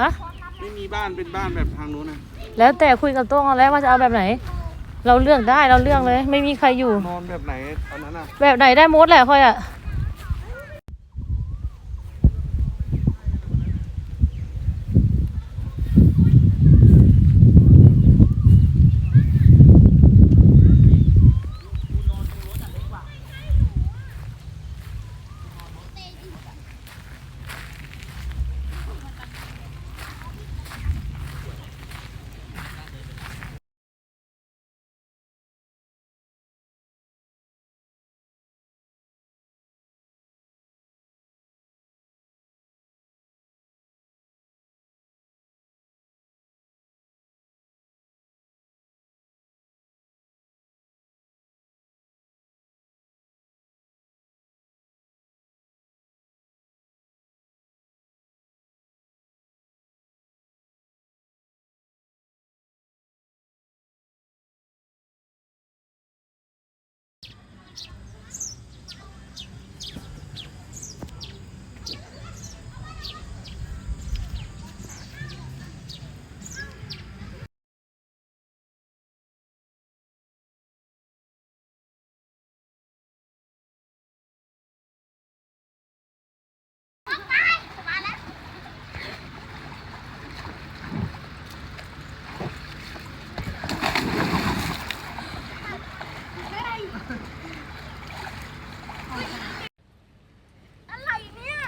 ฮะ ไม่มีบ้านเป็นบ้านแบบทางนู้นนะแล้วแต่คุยกับโต้งเอาแล้วว่าจะเอาแบบไหน เราเลือกได้เราเลือกเลย ไม่มีใครอยู่ นอนแบบไหนตอนนั้นอะ แบบไหนได้หมดแหละค่อยอะ อะไรเนี่ย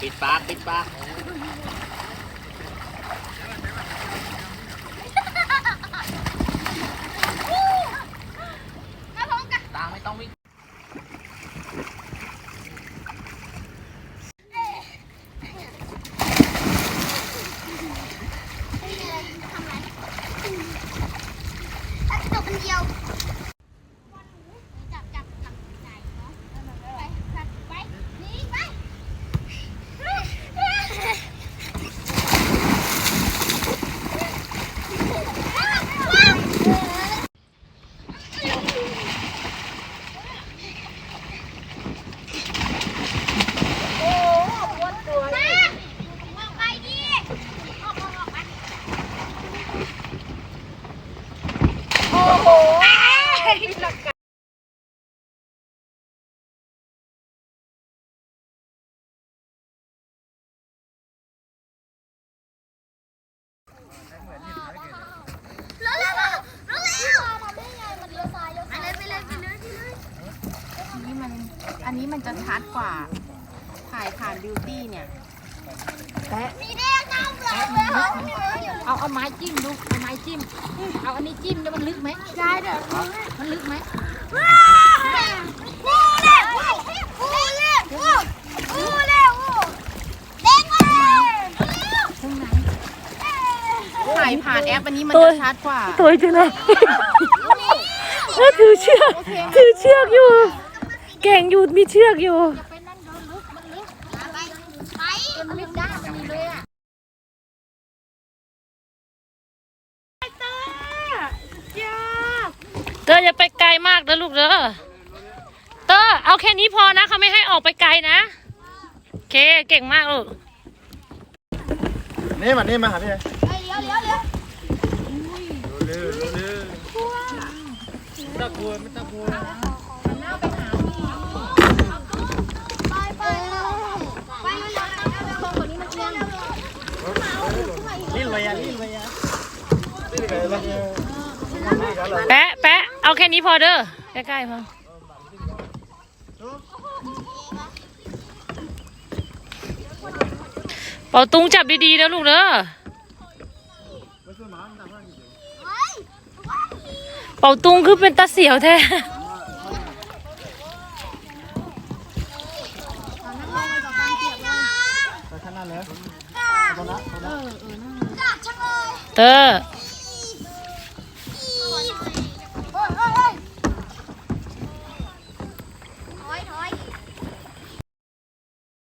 ปิดปาก ปิดปาก กระพงกัน ตางไม่ต้องวิ่ง ทำอะไรตัดตัว คนเดียวจับจับจับใจเนาะไปจับไปหนีไป โอ้ม้วนตัวเลยออกไปดิออกออกออกไปโอ้โห แล้วแล้วแล้วแล้วทำได้ไงมันเลี้ยวซ้ายเลี้ยวซ้ายไปเลยไปเลยไปเลยอันนี้มันอันนี้มันจะชัดกว่า ถ่ายผ่านบิวตี้เนี่ยสีแดงน้ำเราเลยเหรอเอาเอาไม้จิ้มดูเอาไม้จิ้ม เอาอันนี้จิ้มแล้วมันลึกไหมได้เด้อมันลึกไหม อปอันนี้มันตัว จะชัดกว่า ตัวจังเลยเออถือเชือกถือเชือกอยู่ เก่งอยู่มีเชือกอยู่ไปนั่นเดินลึกมันลึกไปไปมันลึกได้มันมีเลยอะเตออย่าไปไกลมากนะลูกเด้อเตอเอาแค่นี้พอนะเขาไม่ให้ออกไปไกลนะโอเคเก่งมากลูกนี่มานี่มาหาพี่เลี้ยวเลี้ยวเลี้ยวเร็ว เร็วเร็วตะกลัวไม่ตะกลัวไปไปไปตรงนี้มันเลี้ยวลิ้นไว้อะลิ้นไว้อะลิ้นไว้อะแปะแปะเอาแค่นี้พอเด้อใกล้ๆพอเป่าตุงจับดีๆนะลูกเด้อ เป่าตุงคือเป็นตาเสียวแท้ไปข้างหน้าเลยจับจังเลยเตอ